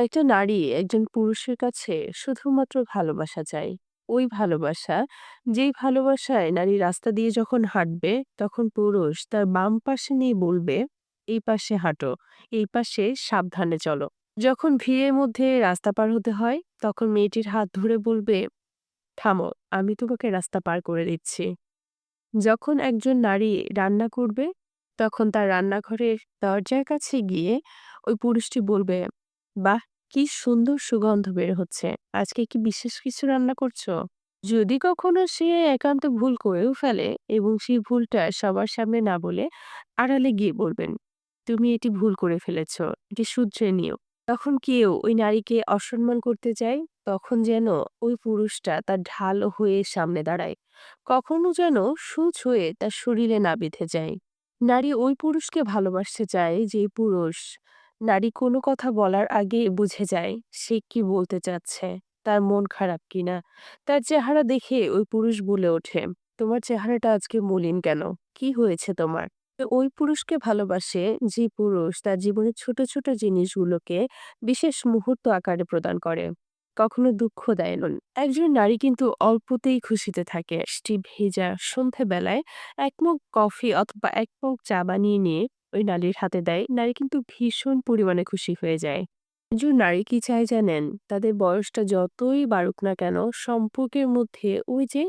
একটা নারী একজন পুরুষের কাছে শুধুমাত্র ভালোবাসা চায়। ওই ভালোবাসা, যেই ভালোবাসায় নারী রাস্তা দিয়ে যখন হাঁটবে, তখন পুরুষ তার বাম পাশে নিয়ে বলবে, "এই পাশে হাঁটো, এই পাশে সাবধানে চলো।" যখন ভিড়ের মধ্যে রাস্তা পার হতে হয়, তখন মেয়েটির হাত ধরে বলবে, "থামো, আমি তোমাকে রাস্তা পার করে দিচ্ছি।" যখন একজন নারী রান্না করবে, তখন তার রান্নাঘরের দরজার কাছে গিয়ে ওই পুরুষটি বলবে, "বাহ! কি সুন্দর সুগন্ধ বের হচ্ছে। আজকে কি বিশেষ কিছু রান্না করছ?" যদি কখনো সে একান্ত ভুল করেও ফেলে এবং সেই ভুলটা সবার সামনে না বলে আড়ালে গিয়ে বলবেন, "তুমি এটি ভুল করে ফেলেছ। এটি শুধরে নিও।" তখন কেউ ওই নারীকে অসম্মান করতে চায়, তখন যেন ওই পুরুষটা তার ঢাল হয়ে সামনে দাঁড়ায়। কখনো যেন সূঁচ হয়ে তার শরীরে না বেঁধে যায়। নারী ওই পুরুষকে ভালোবাসতে চায় যে পুরুষ নারী কোনো কথা বলার আগে বুঝে যায় সে কি বলতে চাচ্ছে, তার মন খারাপ কিনা। তার চেহারা দেখে ওই পুরুষ বলে ওঠে, "তোমার চেহারাটা আজকে মলিন কেন? কি হয়েছে তোমার?" তো ওই পুরুষকে ভালোবাসে যে পুরুষ তার জীবনের ছোট, ছোট জিনিসগুলোকে বিশেষ মুহূর্ত আকারে প্রদান করে। কখনো দুঃখ দেয় না। একজন নারী কিন্তু অল্পতেই খুশিতে থাকে। বৃষ্টি ভেজা সন্ধ্যাবেলায় এক মগ কফি অথবা এক মগ চা বানিয়ে নিয়ে ওই নারীর হাতে দেয়। নারী কিন্তু ভীষণ পরিমাণে খুশি হয়ে যায়। একজন নারী কি চায় জানেন? তাদের বয়সটা যতই বাড়ুক না কেন, সম্পর্কের মধ্যে ওই যে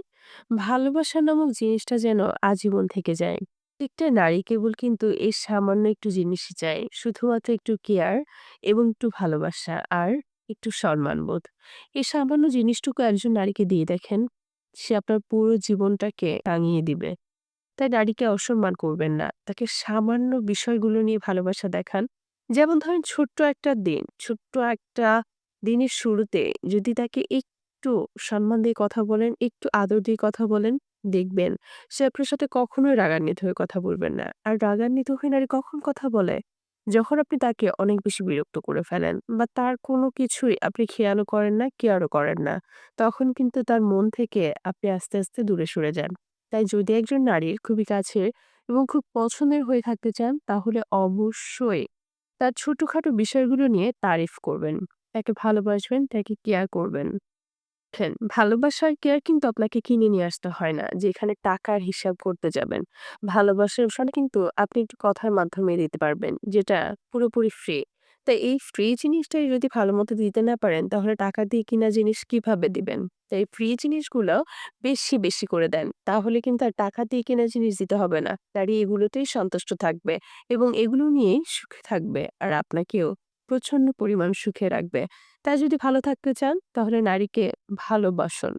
ভালোবাসা নামক জিনিসটা যেন আজীবন থেকে যায়। প্রত্যেকটা নারী কেবল কিন্তু এই সামান্য একটু জিনিসই চায়। শুধুমাত্র একটু কেয়ার এবং একটু ভালোবাসা আর একটু সম্মানবোধ। এই সামান্য জিনিসটুকু একজন নারীকে দিয়ে দেখেন, সে আপনার পুরো জীবনটাকে টাঙিয়ে দিবে। তাই নারীকে অসম্মান করবেন না। তাকে সামান্য বিষয়গুলো নিয়ে ভালোবাসা দেখান। যেমন ধরেন ছোট্ট একটা দিন, ছোট্ট একটা দিনের শুরুতে যদি তাকে একটু সম্মান দিয়ে কথা বলেন, একটু আদর দিয়ে কথা বলেন, দেখবেন সে আপনার সাথে কখনোই রাগান্বিত হয়ে কথা বলবেন না। আর রাগান্বিত হয়ে নারী কখন কথা বলে? যখন আপনি তাকে অনেক বেশি বিরক্ত করে ফেলেন বা তার কোনো কিছুই আপনি খেয়ালও করেন না, কেয়ারও করেন না। তখন কিন্তু তার মন থেকে আপনি আস্তে, আস্তে দূরে সরে যান। তাই যদি একজন নারীর খুবই কাছের এবং খুব পছন্দের হয়ে থাকতে চান, তাহলে অবশ্যই তার ছোটখাটো বিষয়গুলো নিয়ে তারিফ করবেন। তাকে ভালোবাসবেন, তাকে কেয়ার করবেন। দেখেন, ভালোবাসা আর কেয়ার কিন্তু আপনাকে কিনে নিয়ে আসতে হয় না যে এখানে টাকার হিসাব করতে যাবেন। ভালোবাসার কিন্তু আপনি একটু কথার মাধ্যমে দিতে পারবেন, যেটা পুরোপুরি ফ্রি। তাই এই ফ্রি জিনিসটাই যদি ভালো মতো দিতে না পারেন, তাহলে টাকা দিয়ে কিনা জিনিস কীভাবে দিবেন? তাই ফ্রি জিনিসগুলো বেশি, বেশি করে দেন। তাহলে কিন্তু আর টাকা দিয়ে কেনা জিনিস দিতে হবে না। নারী এগুলোতেই সন্তুষ্ট থাকবে এবং এগুলো নিয়েই সুখে থাকবে। আর আপনাকেও প্রচণ্ড পরিমাণ সুখে রাখবে। তাই যদি ভালো থাকতে চান, তাহলে নারীকে ভালোবাসুন।